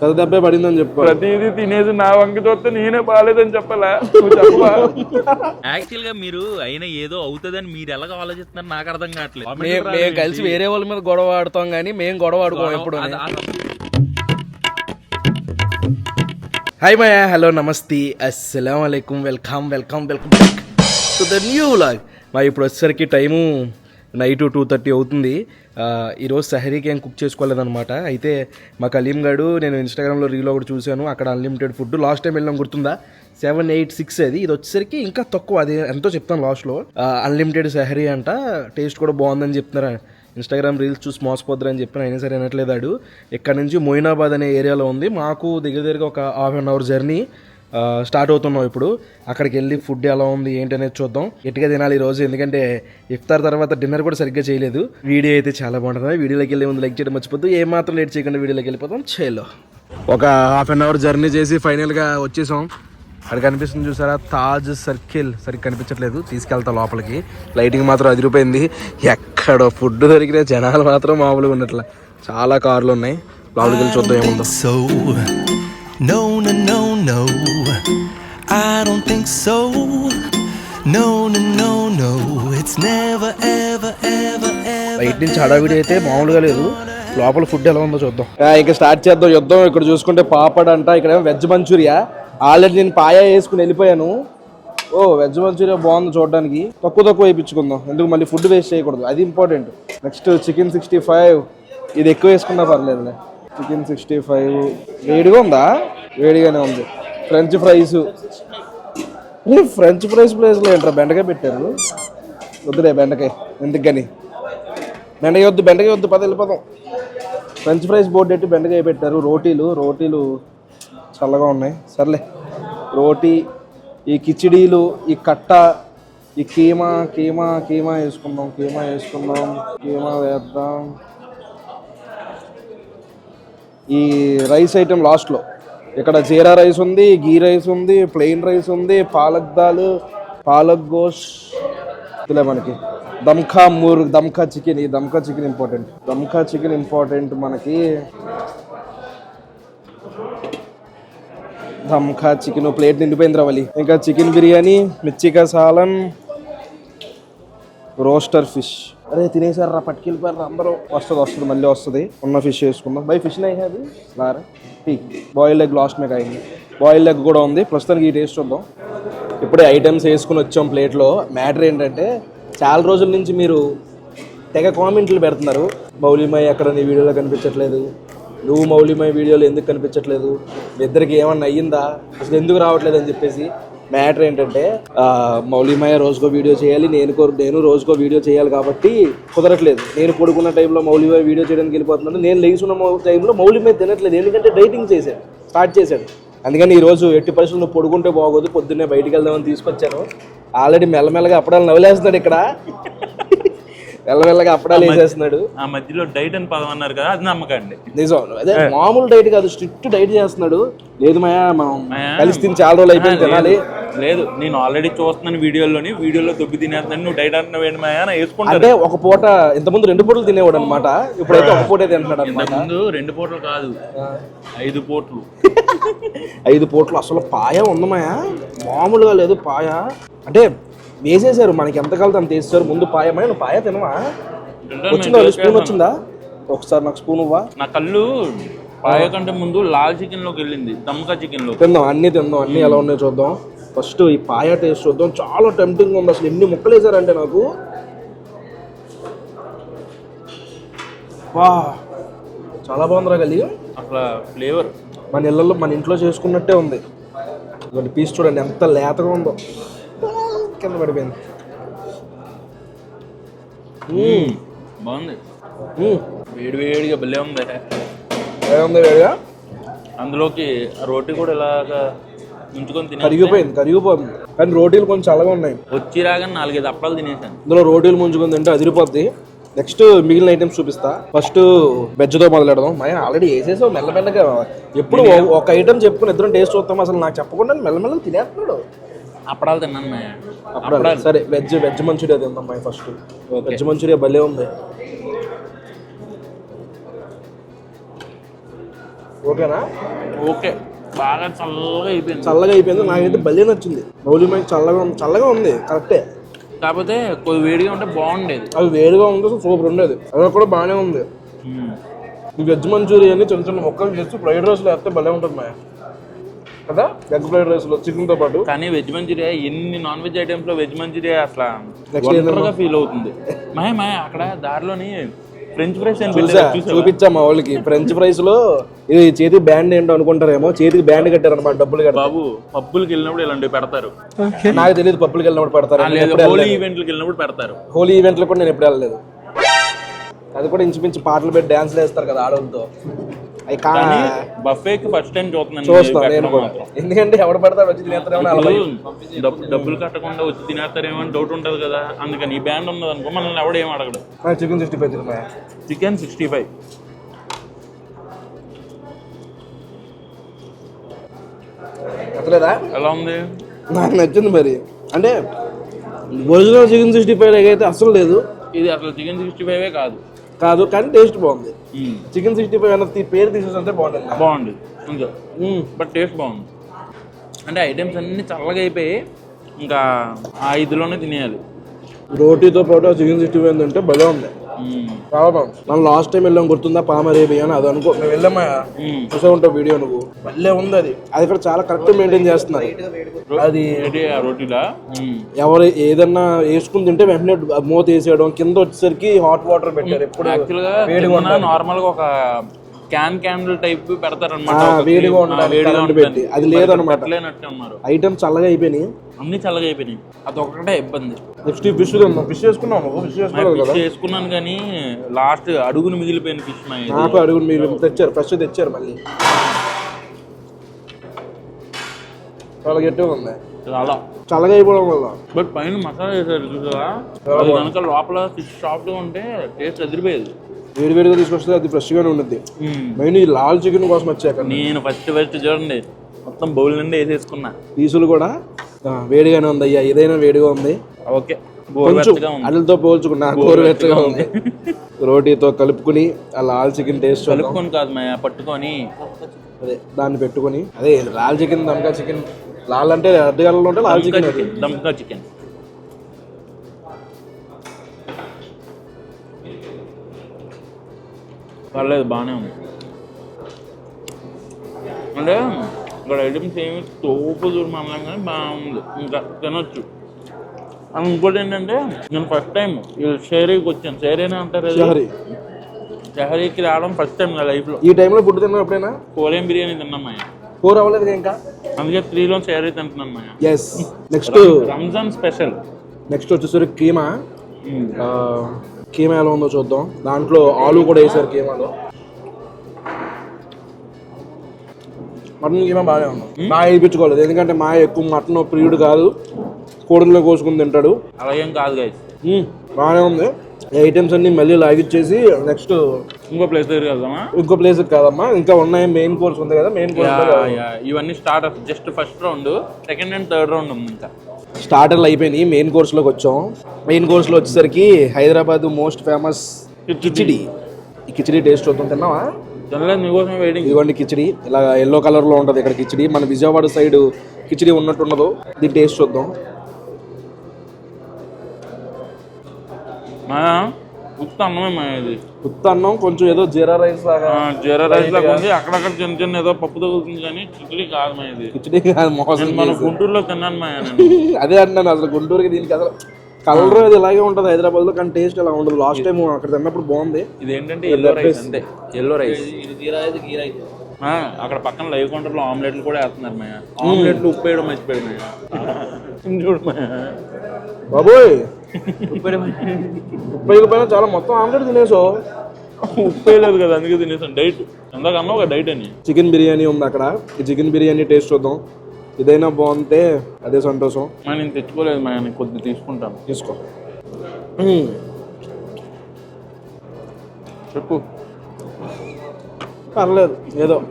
పెద్ద దెబ్బే పడిందని చెప్పు. ప్రతిదీ తినేసి నా వంక చూస్తే నేనే బాగాలేదని చెప్పాలా. నువ్వు చెప్పవా? యాక్చువల్గా మీరు అయినా ఏదో అవుతుందని మీరు ఎలాగ ఆలోచిస్తున్నారు నాకు అర్థం కావట్లేదు. మేము కలిసి వేరే వాళ్ళ మీద గొడవ ఆడుతాం కానీ మేము గొడవ ఆడుకోం ఎప్పుడు హాయ్ మాయ హలో నమస్తే అస్సలం అయికం welcome welcome welcome to the new vlog మా ఇప్పుడు వచ్చేసరికి టైము నైట్ టూ థర్టీ అవుతుంది. ఈరోజు సహరీకి ఏం కుక్ చేసుకోలేదనమాట అయితే మా కలీం గారు నేను ఇన్స్టాగ్రామ్లో రీల్ ఒకటి చూశాను అక్కడ అన్లిమిటెడ్ ఫుడ్ లాస్ట్ టైం వెళ్ళాం గుర్తుందా? సెవెన్ ఎయిట్ సిక్స్ అది. ఇది వచ్చేసరికి ఇంకా తక్కువ. అది ఎంతో చెప్తాను లాస్ట్లో అన్లిమిటెడ్ సహరీ అంట. టేస్ట్ కూడా బాగుందని చెప్తున్నారు? ఇన్స్టాగ్రామ్ రీల్స్ చూసి మోసపోద్దురు అని చెప్పిన అయినా సరే అనట్లేదాడు ఇక్కడ నుంచి? మొయినాబాద్ అనే ఏరియాలో ఉంది. మాకు దగ్గర దగ్గర ఒక half an hour journey start అవుతున్నాం ఇప్పుడు. అక్కడికి వెళ్ళి ఫుడ్ ఎలా ఉంది ఏంటి అనేది చూద్దాం. ఎట్టుగా తినాలి ఈ రోజు ఎందుకంటే ఇఫ్తార్ తర్వాత డిన్నర్ కూడా సరిగ్గా చేయలేదు. వీడియో అయితే చాలా బాగుంటుంది. వీడియోలోకి వెళ్ళే ముందు లైక్ చేయడం మర్చిపోద్దు. ఏ మాత్రం లేట్ చేయకుండా వీడియోలోకి వెళ్ళిపోతాం చేలో. ఒక హాఫ్ అన్ అవర్ జర్నీ చేసి ఫైనల్గా వచ్చేసాం. అక్కడ కనిపిస్తుంది చూసారా? తాజ్ సర్కిల్. సరిగ్గా కనిపించట్లేదు. తీసుకెళ్తా లోపలికి. లైటింగ్ మాత్రం అదిరిపోయింది. ఎక్కడ ఫుడ్ దొరికిన జనాలు మాత్రం మామూలుగా ఉన్నట్ల. చాలా కార్లు ఉన్నాయి. లోపలికి వెళ్ళి చూద్దాం ఏముందో. I don't think so. No, no, no, no. It's never, ever, ever, ever. బయట నుంచి హడావిడి అయితే మామూలుగా లేదు. లోపల ఫుడ్ ఎలా ఉందో చూద్దాం. ఇంకా స్టార్ట్ చేద్దాం యుద్ధం. ఇక్కడ చూసుకుంటే పాపడ్ అంట ఇక్కడ వెజ్ మంచూరియా. ఆల్రెడీ నేను పాయా వేసుకుని వెళ్ళిపోయాను. ఓ వెజ్ మంచూరియా బాగుంది చూడడానికి. తక్కువ తక్కువ వేయించుకుందాం. ఎందుకు మళ్ళీ ఫుడ్ వేస్ట్ చేయకూడదు. అది important next chicken sixty five ఇది ఎక్కువ వేసుకున్నా పర్లేదులే. చికెన్ సిక్స్టీ ఫైవ్ వేడిగా ఉందా? వేడిగానే ఉంది. ఫ్రెంచ్ ఫ్రైస్ ఫ్రెంచ్ ఫ్రైస్ ప్లేస్లో ఏంట్రా బెండకాయ పెట్టారు? వద్దులే బెండకాయ ఎందుకు కానీ బెండకాయ వద్దు బెండకాయ వద్దు పద వెళ్ళిపోదాం. ఫ్రెంచ్ ఫ్రైస్ బోర్డు పెట్టి బెండకాయ పెట్టారు రోటీలు రోటీలు చల్లగా ఉన్నాయి. సర్లే రోటీ ఈ కిచిడీలు ఈ కట్ట ఈ కీమా కీమా కీమా వేసుకుందాం కీమా వేసుకుందాం కీమా వేద్దాం. ఈ రైస్ ఐటెం లాస్ట్లో ఇక్కడ జీరా రైస్ ఉంది గీ రైస్ ఉంది ప్లెయిన్ రైస్ ఉంది పాలక్ దాల్ పాలక్ గోష్. ఇలా మనకి. దమ్కా మూర్ దమ్కా చికెన్ ఈ dum ka chicken important. Dum ka chicken important మనకి. దమ్కా చికెన్ ప్లేట్ నిండిపోయింది రావాలి ఇంకా చికెన్ బిర్యానీ మిర్చికా సాలన్ రోస్టర్ ఫిష్. అరే తినేసారు రా పట్టుకెళ్ళిపోయారు అందరూ. వస్తుంది వస్తుంది మళ్ళీ వస్తుంది. ఉన్న ఫిష్ వేసుకుందాం బై ఫిష్ నై రారా? లారా బాయిల్డ్ ఎగ్ లాస్ట్ మీకు అయింది. బాయిల్డ్ ఎగ్ కూడా ఉంది. ప్రస్తుతానికి ఈ టేస్ట్ చూద్దాం. ఇప్పుడే ఐటమ్స్ వేసుకుని వచ్చాం ప్లేట్లో. మ్యాటర్ ఏంటంటే చాలా రోజుల నుంచి మీరు తెగ కామెంట్లు పెడుతున్నారు. మౌలిమయ్య అక్కడ నీ వీడియోలో కనిపించట్లేదు? నువ్వు మౌలిమయ్య వీడియోలో ఎందుకు కనిపించట్లేదు? మీ ఇద్దరికి ఏమన్నా అయ్యిందా? అసలు ఎందుకు రావట్లేదు అని చెప్పేసి మ్యాటర్ ఏంటంటే మౌలిమయ్య రోజుకో వీడియో చేయాలి నేను కో- నేను రోజుకో వీడియో చేయాలి కాబట్టి కుదరట్లేదు. నేను పడుకున్న టైంలో మౌలిమయ్య వీడియో చేయడానికి వెళ్ళిపోతున్నాను. నేను లేచున్న ఉన్న టైంలో మౌలిమయ్య తినట్లేదు. ఎందుకంటే డైటింగ్ చేశాడు స్టార్ట్ చేశాడు. అందుకని ఈరోజు ఎట్టి పరిస్థితులు నువ్వు పడుకుంటే బాగోదు పొద్దున్నే బయటికి వెళ్దామని తీసుకొచ్చాను. ఆల్రెడీ మెల్లమెల్లగా అప్పడాలు నవ్వులేస్తున్నాడు ఇక్కడ. మెల్లమెల్లగా అప్పడాలు వేసేస్తున్నాడు ఆ మధ్యలో డైట్ అని పదం అన్నారు కదా అది నమ్మకండి. నిజం. అదే మామూలు డైట్ కాదు స్ట్రిక్ట్ డైట్ చేస్తున్నాడు. లేదు మాయా మనం కలిసి తిని చాలా రోజులు అయిపోయింది తినాలి. లేదు నేను ఆల్రెడీ చూస్తున్నాను వీడియోలోని వీడియోలో దొబ్బి తినేస్తున్నాను నువ్వు డైట్ అంటున్నావు ఏంటి మాయా అని వేసుకుంటారు అంటే ఒక పూట ఇంతకుముందు రెండు పూటలు తినేవాడు అనమాట ఇప్పుడైతే ఒక పూటే తింటున్నాడు అనమాట ముందు రెండు పూటలు కాదు ఐదు పూటలు. ఐదు పూటలు అసలు పాయ ఉంది మాయా. మామూలుగా లేదు పాయ. అంటే వేసేసారు మనకి ఎంత కలితే అంత వేసేసారు ముందు పాయ. మాయ నువ్వు పాయ తినవా? వచ్చిందా? స్పూన్ వచ్చిందా? ఒకసారి నాకు స్పూన్ ఇవ్వా. నా కళ్ళు పాయ కంటే ముందు లాల్ చికెన్లోకి వెళ్ళింది. దమ్కా చికెన్లో తిందాం. అన్ని తిందాం. అన్ని ఎలా ఉన్నాయో చూద్దాం. ఫస్ట్ ఈ పాయ టేస్ట్ చూద్దాం. చాలా టెంప్టింగ్ ఉంది అసలు. ఎన్ని ముక్కలు వేసారంటే నాకు. వా చాలా బాగుంది రా గలి అసలు ఫ్లేవర్. మన ఇళ్ళల్లో మన ఇంట్లో చేసుకున్నట్టే ఉంది. పీస్ చూడండి. ఎంత లేతగా ఉందో. కింద పడిపోయింది. బాగుంది. వేడి వేడిగా భలే ఉంది. ఏముంది వేడిగా? అందులోకి ఆ రోటీ కూడా ఇలాగా ఉంచుకొని తినే కరిగిపోయింది కరిగిపోయింది. కానీ రోటీలు కొంచెం చల్లగా ఉన్నాయి. వచ్చి రాగానే నాలుగైదు అప్పడాలు తినేసాను. ఇందులో రోటీలు ముంచుకొని తింటే అదిరిపోద్ది. నెక్స్ట్ మిగిలిన ఐటమ్స్ చూపిస్తా. ఫస్ట్ వెజ్తో మొదలెడదాం. మయ ఆల్రెడీ వేసేసావు మెల్లమెల్లగా. ఎప్పుడు ఒక ఐటమ్ చెప్పుకుని ఇద్దరం టేస్ట్ చూస్తాం. అసలు నాకు చెప్పకుండా మెల్లమెల్లగా తినేస్తున్నాడు. అప్పడాలు తిన్నాను అప్పుడు సరే వెజ్ వెజ్ మంచూరియా తిందాం మై ఫస్ట్ వెజ్ మంచూరియా భలే ఉంది. ఓకేనా? ఓకే. బాగా చల్లగా అయిపోయింది. చల్లగా అయిపోయింది. నాకైతే భలే నచ్చింది. మౌలి మైక్ చల్లగా ఉంది. చల్లగా ఉంది. కరెక్టే. కాకపోతే కొద్ది వేడిగా ఉంటే బాగుండేది. అది వేడిగా ఉంది సూపర్ ఉండేది. అది కూడా బాగానే ఉంది. వెజ్ మంచూరియాని చిన్న చిన్న ముక్కలు చేసి ఫ్రైడ్ రైస్లో వేస్తే భలే ఉంటుంది మా కదా? ఎగ్ ఫ్రైడ్ రైస్లో చికెన్తో పాటు. కానీ వెజ్ మంచూరియా ఎన్ని నాన్ వెజ్ ఐటమ్స్లో వెజ్ మంచూరియా అసలు ఫీల్ అవుతుంది. మాయ మాయ అక్కడ దారిలోని ఫ్రెంచ్ ఫ్రైస్? చూపించా మా వాళ్ళకి. ఫ్రెంచ్ ఫ్రైస్లో ఇది చేతికి బ్యాండ్ ఏంటో అనుకుంటారేమో చేతికి బ్యాండ్ కట్టారు అనమాట డబ్బులు కట్టారు బాబు పబ్బులకి వెళ్ళినప్పుడు ఇలాంటివి పెడతారు. నాకు తెలియదు పప్పులకి వెళ్ళినప్పుడు పెడతారు. హోలీ ఈవెంట్లకు వెళ్ళినప్పుడు పెడతారు. హోలీ ఈవెంట్లో కూడా నేను ఎప్పుడు వెళ్ళలేదు. అది కూడా ఇంచుమించు పాటలు పెట్టి డాన్స్ వేస్తారు కదా ఆడవాళ్ళతో. కానీ బఫేకి ఫస్ట్ టైం చూస్తున్నాను చూస్తాను పెట్టడం నేను కూడా. మాత్రం. ఎందుకంటే ఎవడు పడతాడు వచ్చి తినేస్తారేమో డబ్బులు కట్టకుండా వచ్చి తినేస్తారేమో అని డౌట్ ఉంటుంది కదా. అందుకని ఈ బ్యాండ్ ఉన్నది అనుకో మనల్ని ఎవడు ఏం అడగడు. Chicken sixty five chicken sixty five నచ్చలేదా ఎలా ఉంది? నాకు నచ్చింది మరి. అంటే ఒరిజినల్ చికెన్ సిక్స్టీ ఫైవ్ అయితే అసలు లేదు. ఇది అసలు చికెన్ సిక్స్టీ ఫైవే కాదు. కాదు కానీ టేస్ట్ బాగుంది. చికెన్ సిక్స్టీ ఫైవ్ అన్న పేరు తీసేసంటే బాగుంటుంది. బాగుంది. ఇంకా. బట్ టేస్ట్ బాగుంది. అంటే ఐటమ్స్ అన్ని చల్లగా అయిపోయి ఇంకా ఆ ఇదిలోనే తినేయాలి. రోటీతో పాటు చికెన్ సిక్స్టీ ఫైవ్ అంటే భలే ఉంది. చాలా బాగుంది మనం లాస్ట్ టైం వెళ్ళాం గుర్తుందా? పామరేబియా అని అది అనుకో మేము వెళ్ళామా? మ్మ్. చూసే ఉంటావు వీడియో నువ్వు. భలే ఉంది అది. అది కూడా చాలా కరెక్ట్ మెయింటైన్ చేస్తున్నారు. అది ఏంటి? ఆ రోటీలా మ్మ్. ఎవరు ఏదన్నా వేసుకుని తింటే వెంటనే మూత వేసేయడం కింద వచ్చేసరికి హాట్ వాటర్ పెట్టారు. ఎప్పుడు యాక్చువల్గా నార్మల్గా ఒక క్యాన్ క్యాండిల్ టైప్ పెడతారనమాట వేడిగా ఉండడానికి కరెంట్ పెట్టి. అది. పెట్టలేనట్టే ఉన్నారు. ఐటమ్ చల్లగా అయిపోయినాయి. అన్ని చల్లగా అయిపోయినాయి. అదొక్కటే ఇబ్బంది. నెక్స్ట్ ఫిష్ ఫిష్ చేసుకున్నాం ఫిష్ ఫిష్ చేసుకున్నాను కానీ లాస్ట్ అడుగును మిగిలిపోయిన ఫిష్. నాకు అడుగులు మీరు తెచ్చారు. ఫ్రెష్ తెచ్చారు మళ్ళీ. చాలా గట్టిగా ఉంది. చాలా. చల్లగా అయిపోవడం వల్ల. బట్ పైన మసాలా వేసారు చూసారా అది కనుక లోపల ఫిష్ సాఫ్ట్గా ఉంటే టేస్ట్ ఎదిరిపోయేది వేడి వేడిగా తీసుకొస్తే అది ఫ్రెష్గానే ఉంటుంది. మెయిన్ ఈ లాల్ చికెన్ కోసం వచ్చాక నేను ఫస్ట్ ఫస్ట్ చూడండి మొత్తం బౌల్ నుండి వేసేసుకున్నా. పీసులు కూడా వేడిగానే ఉంది అయ్యా ఏదైనా వేడిగా ఉంది. ఓకే కొంచెం ఉంది. అడలతో పోల్చుకున్నా గోరువెచ్చగా ఉంది. రోటీతో కలుపుకుని ఆ లాల్ చికెన్ టేస్ట్. కలుపుకొని కాదు మా పట్టుకొని. అదే దాన్ని పెట్టుకొని అదే లాల్ చికెన్ దమ్కా చికెన్ లాల్ అంటే కలర్లో ఉంటే లాల్ చికెన్ దమ్కా చికెన్. పర్లేదు బాగానే ఉంది. అంటే ఇక్కడ ఐటమ్స్ ఏమి తోపు మనలం కానీ బాగుంది. ఇంకా తినొచ్చు. అండ్ ఇంకోటి ఏంటంటే నేను ఫస్ట్ టైం షేరీకి వచ్చాను. షేరీనే అంటారు షహరీకి రావడం ఫస్ట్ టైం నా లైఫ్లో ఈ టైంలో ఫుడ్ తిన్నాం ఎప్పుడైనా? కొరియన్ బిర్యానీ తిన్నాం ఫోర్ అవ్వలేదు ఇంకా? అందుకే త్రీలో షేరీ తింటున్నాను Maya yes next Ramzan special next వచ్చేసరికి కీమా. ఆ, కీమా ఎలా ఉందో చూద్దాం. దాంట్లో ఆలు కూడా వేసారు కీమాలో మటన్ కీమా బాగానే ఉంది. మా వేయించుకోలేదు. ఎందుకంటే మా ఎక్కువ మటన్ ప్రియుడు కాదు. కోడిలో కోసుకుని తింటాడు. అలాగేం కాదు గైస్ మ్మ్, బాగానే ఉంది. ఐటమ్స్ అన్ని మళ్ళీ లాగిచ్చేసి నెక్స్ట్ ఇంకో ప్లేస్ దగ్గరికి వెళ్దామా? ఇంకో ప్లేస్ కాదమ్మా. ఇంకా ఉన్నాయి మెయిన్ కోర్స్ ఉంది కదా. Main course. ఇవన్నీ start just first round second and third round ఉంది ఇంకా. స్టార్టర్లు అయిపోయినాయి మెయిన్ కోర్స్లోకి వచ్చాం. మెయిన్ కోర్స్లో వచ్చేసరికి హైదరాబాద్ మోస్ట్ ఫేమస్ కిచిడి. ఈ కిచిడి టేస్ట్ చూద్దాం తిన్నావా? ఇదిగోండి కిచిడి. ఇలా ఎల్లో కలర్లో ఉంటుంది ఇక్కడ కిచిడి. మన విజయవాడ సైడ్ కిచిడి ఉన్నట్టు ఉండదు దీని టేస్ట్ చూద్దాం. ఉత్త అన్నమే మా ఇది. ఉత్త అన్నం కొంచెం ఏదో జీరా రైస్ లాగా ఆ, జీరా రైస్ లాగా ఉంది. అక్కడక్కడ చిన్న చిన్న ఏదో పప్పు తగులుతుంది కానీ చిక్కుడి కాదు మా ఇది. కిచిడి కాదు మోసం మన. గుంటూరులో తిన్నాను మా అదే అంటున్నాను అసలు గుంటూరుకి దీనికి అసలు కలర్ అది ఇలాగే ఉంటుంది హైదరాబాద్లో కానీ టేస్ట్ ఇలా ఉండదు లాస్ట్ టైం అక్కడ తిన్నప్పుడు బాగుంది. ఇది ఏంటంటే ఎల్లో రైస్ అంతే ఎల్లో రైస్ ఆ, అక్కడ పక్కన లైవ్ కౌంటర్లో ఆమ్లెట్లు కూడా వేస్తున్నారు మా ఆమ్లెట్లు ఉప్పు వేయడం మర్చిపోయాడు మా చూడు మా బాబోయ్. ముప్పై పైన చాలా మొత్తం ఆమ్లెట్ తినేసో? ఉప్పు వేయలేదు కదా అందుకే తినేసాను. డైట్. ఎంతకన్నా ఒక డైట్ అని. చికెన్ బిర్యానీ ఉంది అక్కడ. ఈ చికెన్ బిర్యానీ టేస్ట్ చూద్దాం. ఇదైనా బాగుంటే అదే సంతోషం. మా నేను తెచ్చుకోలేదు మా నేను కొద్ది తీసుకుంటాను. తీసుకో. చెప్పు. పర్లేదు ఏదో.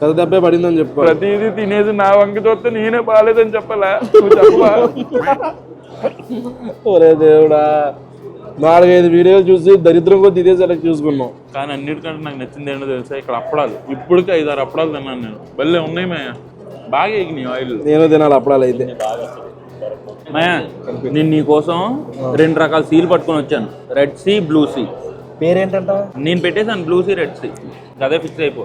పెద్ద దెబ్బే పడిందని చెప్పు. ప్రతిదీ తినేది నా వంక చూస్తే నేనే బాగాలేదని చెప్పాలా. నువ్వు చెప్పవా? ఒరే దేవుడా నాలుగైదు వీడియోలు చూసి దరిద్రం కొద్ది ఇదే సెలెక్ట్ చూసుకున్నాం కానీ అన్నిటికంటే నాకు నచ్చింది ఏంటో తెలుసా? ఇక్కడ అప్పడాలు. ఇప్పటికి ఐదు ఆరు అప్పడాలు తిన్నాను నేను. భలే ఉన్నాయి మాయా. బాగా ఎగినాయి ఆయిల్ నేను తినాలి అప్పుడాలు అయితే. మాయా నేను నీ కోసం రెండు రకాల సీలు పట్టుకొని వచ్చాను. Red sea blue sea. పేరేంటంట నేను పెట్టేసాను బ్లూ సీ రెడ్ సీ అదే ఫిక్స్ అయిపో.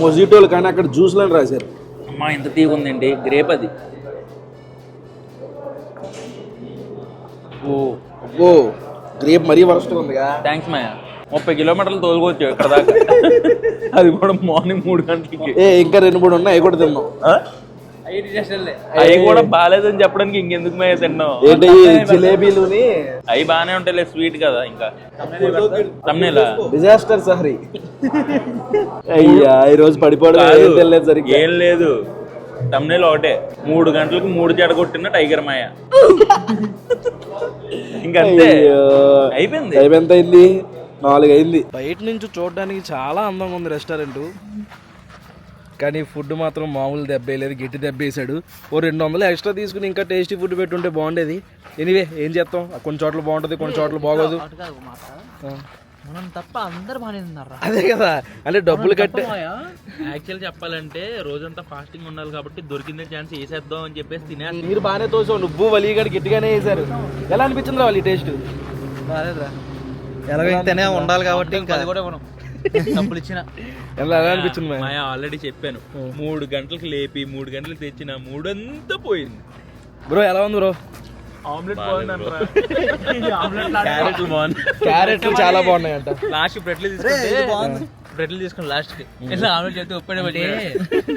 మొజిటోలు కానీ అక్కడ జ్యూస్లని రాశారు. అమ్మా ఇంత తీగ ఉందండి గ్రేప్ అది. ఓ ఓ గ్రేప్ మరీ వరస్ట్ ఉందిగా. థ్యాంక్స్ మాయా. ముప్పై కిలోమీటర్లు తోలుకోవచ్చు ఇక్కడ దాకా. అది కూడా మార్నింగ్ మూడు గంటలకి. ఏ ఇంకా రెండు మూడు ఉన్నాయి కూడా తిన్నాం. అవి కూడా బాగాలేదని చెప్పడానికి ఇంకెందుకు మేయ తిన్నావు? ఏంటి జిలేబీలుని? అవి బాగానే ఉంటాయిలే స్వీట్ కదా ఇంకా. తమ్నేలా డిజాస్టర్ సహరీ. అయ్యా ఈ రోజు పడిపోవడం ఏం తెలియదు సరిగ్గా. ఏం లేదు. తమ్నేలు ఒకటే మూడు గంటలకు మూడు జడ కొట్టిన టైగర్ మాయ. ఇంకంతే. అయిపోయింది. అయింది నాలుగు అయింది? బయట నుంచి చూడడానికి చాలా అందంగా ఉంది రెస్టారెంట్. కానీ ఫుడ్ మాత్రం మామూలు దెబ్బేయలేదు గట్టి దెబ్బేసాడు ఓ రెండు వందలు ఎక్స్ట్రా తీసుకుని ఇంకా టేస్టీ ఫుడ్ పెట్టుంటే బాగుండేది. ఎనీవే ఏం చేస్తాం? కొన్ని చోట్ల బాగుంటుంది కొన్ని చోట్ల బాగోదు. మనం తప్ప అందరు బాగానే తిన్నారా? అదే కదా అంటే డబ్బులు కట్టే యాక్చువల్ చెప్పాలంటే రోజంతా ఫాస్టింగ్ ఉండాలి కాబట్టి దొరికిందే ఛాన్స్ వేసేద్దాం అని చెప్పేసి తినే మీరు బాగానే తోసావు నువ్వు వలీగడి గట్టిగానే వేసారు. ఎలా అనిపించింది వాళ్ళు టేస్ట్ ఎలాగైతేనే ఉండాలి కాబట్టి ఇంకా. అది కూడా మనం డబ్బులు ఇచ్చిన. ఎలా అనిపించింది మాయా? ఆల్రెడీ చెప్పాను. మూడు గంటలకు లేపి మూడు గంటలకు తెచ్చిన మూడంతా పోయింది. బ్రో ఎలా ఉంది బ్రో? ఆమ్లెట్ క్యారెట్లు బాగుంది క్యారెట్లు చాలా బాగున్నాయంట. లాస్ట్ బ్రెడ్లు తీసుకుంటే బ్రెడ్లు తీసుకుని లాస్ట్కి. ఆమ్లెట్ చెప్తే ఒప్పడే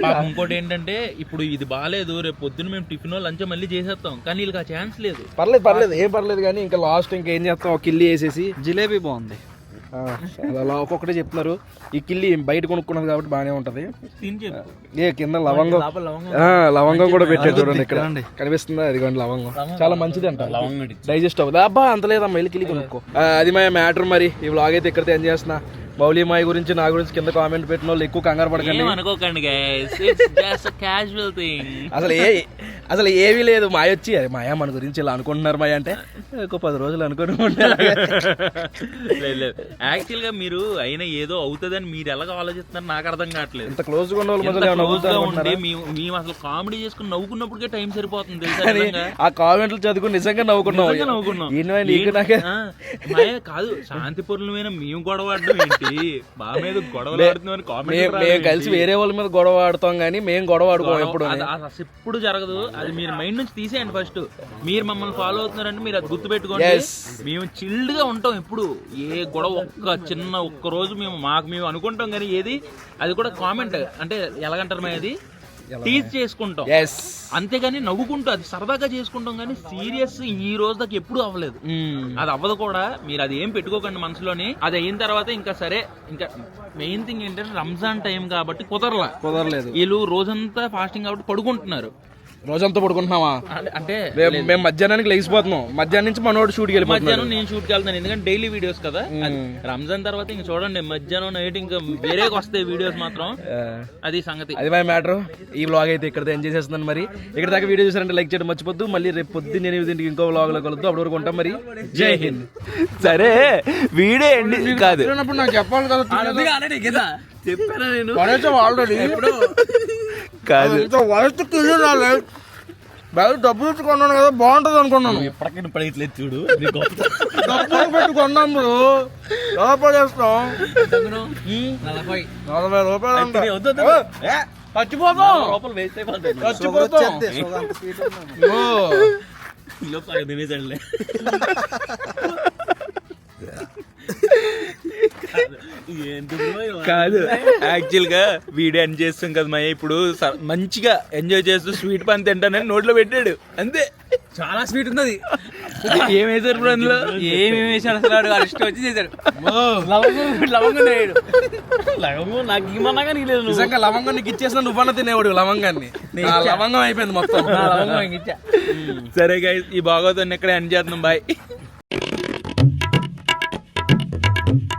పాపం ఇంకోటి ఏంటంటే ఇప్పుడు ఇది బాగాలేదు రేపు పొద్దున్న మేము టిఫిన్ లంచ్ మళ్ళీ చేసేస్తాం. కానీ వీళ్ళకి ఆ ఛాన్స్ లేదు. పర్లేదు పర్లేదు. ఏం పర్లేదు కానీ ఇంకా లాస్ట్ ఇంకా ఏం చేస్తాం? ఒక కిల్లి వేసేసి. జిలేబీ బాగుంది. అలా ఒక్కొక్కటే చెప్తున్నారు. ఈ కిల్లి బయట కొనుక్కున్నది కాబట్టి బాగానే ఉంటది. తిని చెప్పు. ఏ కింద లవంగం. ఆ, లవంగం కూడా పెట్టాడు చూడండి ఇక్కడ. కనిపిస్తుందా? అదిగోండి లవంగం. చాలా మంచిది అంట. డైజెస్ట్ అవ్వదు అబ్బా అంత లేదమ్మా వెళ్ళి కిల్లి కొనుక్కో. ఆ, అది మా మ్యాటర్ మరి. ఈ వ్లాగ్ అయితే ఇక్కడితో ఎంజాయ్ చేస్తున్నా. బౌలీ మాయ గురించి నా గురించి కింద కామెంట్ పెట్టిన వాళ్ళు ఎక్కువ కంగారు పడకండి అనుకోకండి క్యాజువల్ థింగ్ అసలు ఏ అసలు ఏమీ లేదు మాయ వచ్చి అరే మాయా మన గురించి ఇలా అనుకుంటున్నారు మాయ అంటే ఒక పది రోజులు అనుకుని లేదు లేదు యాక్చువల్గా మీరు అయినా ఏదో అవుతుందని మీరు ఎలాగ ఆలోచిస్తున్నారు నాకు అర్థం కావట్లేదు ఇంత క్లోజ్గా ఉండి? మేము అసలు కామెడీ చేసుకుని నవ్వుకున్నప్పటికే టైం సరిపోతుంది తెలుసా? ఆ కామెంట్లు చదువుకుని నిజంగా నవ్వుకున్నాం. మాయ కాదు శాంతిపూర్ణమైన మేము గొడవ ఏంటి మేము కలిసి వేరే వాళ్ళ మీద గొడవ ఆడుతాం కానీ మేము గొడవ ఆడుకోం ఎప్పుడు. ఎప్పుడు జరగదు. అది మీరు మైండ్ నుంచి తీసేయండి ఫస్ట్ మీరు మమ్మల్ని ఫాలో అవుతున్నారంటే మీరు అది గుర్తు పెట్టుకోండి Yes. మేము చిల్డ్గా ఉంటాం ఎప్పుడు. ఏ గొడవ ఒక్క చిన్న ఒక్క రోజు మేము మాకు మేము అనుకుంటాం కానీ ఏది? అది కూడా కామెంట్ అంటే ఎలాగంటారు మా అది? టీజ్ చేసుకుంటాం అంతేగాని నవ్వుకుంటూ అది సరదాగా చేసుకుంటాం కానీ సీరియస్ ఈ రోజు దాకా ఎప్పుడు అవ్వలేదు. అది అవ్వదు కూడా. మీరు అది ఏం పెట్టుకోకండి మనసులోని. అది అయిన తర్వాత ఇంకా సరే ఇంకా మెయిన్ థింగ్ ఏంటంటే రంజాన్ టైం కాబట్టి కుదరలా. కుదరలేదు. వీళ్ళు రోజంతా ఫాస్టింగ్ కాబట్టి పడుకుంటున్నారు. రోజంతా పడుకుంటున్నావా? అంటే- మేము మధ్యాహ్నానికి లేచిపోతున్నాం. మధ్యాహ్నం నుంచి మనోడు షూట్కి వెళ్ళిపోతున్నాడు. మధ్యాహ్నం నేను షూట్కి వెళ్తాను ఎందుకంటే డైలీ వీడియోస్ కదా. రంజాన్ తర్వాత ఇంక చూడండి మధ్యాహ్నం నైట్ ఇంకా వేరే వస్తాయి వీడియోస్ మాత్రం. అది సంగతి. అది మా మ్యాటర్ ఈ వ్లాగ్ అయితే ఇక్కడ ఎంజాయ్ చేస్తున్నాను మరి. ఇక్కడ దాకా వీడియో చూసారంటే లైక్ చేయడం మర్చిపోద్దు. మళ్ళీ రేపు పొద్దున్న ఎనిమిదింటికి ఇంకో వ్లాగ్లో కలుద్దాం. అప్పటి వరకు ఉంటాం మరి. జై హింద్. సరే వీడియో ఎండి కాదు. నాకు చెప్పాలి కదా చెప్పాను నేను? ఆల్రెడీ కాదు. వయసు బ్యాగ్ డబ్బులు ఇచ్చి కొన్నాను కదా బాగుంటది అనుకున్నాను. ఎప్పటికైనా పడట్లేదు చూడు. డబ్బులు పెట్టి కొన్నాం బ్రో. ఎలా పడేస్తాం నలభై. నలభై రూపాయలు చచ్చిపోతాం. రూపాయలు వేస్ట్ అయిపోతాయి. చచ్చిపోతాం. తినేసండిలే. కాదు యాక్చువల్గా వీడియో ఎండ్ చేస్తాం కదా మా ఇప్పుడు స- మంచిగా ఎంజాయ్ చేస్తూ స్వీట్ పాన్ తింటానని నోట్లో పెట్టాడు అంతే. చాలా స్వీట్ ఉన్నది. ఏం వేశారు ఇప్పుడు అందులో? ఏమేమి వేసాడు అసలు వాడు? ఇష్టం వచ్చి చేశాడు. లవంగం లవంగం వేయడు లవంగం నాకు ఏమన్నా కానీ లేదు నువ్వు. నిజంగా లవంగం నీకు ఇచ్చేసిన నువ్వన్న తినేవాడు లవంగాన్ని. ఆ లవంగం అయిపోయింది మొత్తం. లవంగం ఇచ్చా. సరే గైస్ ఈ భాగవతాన్ని ఇక్కడ ఎండ్ చేస్తున్నాం బాయ్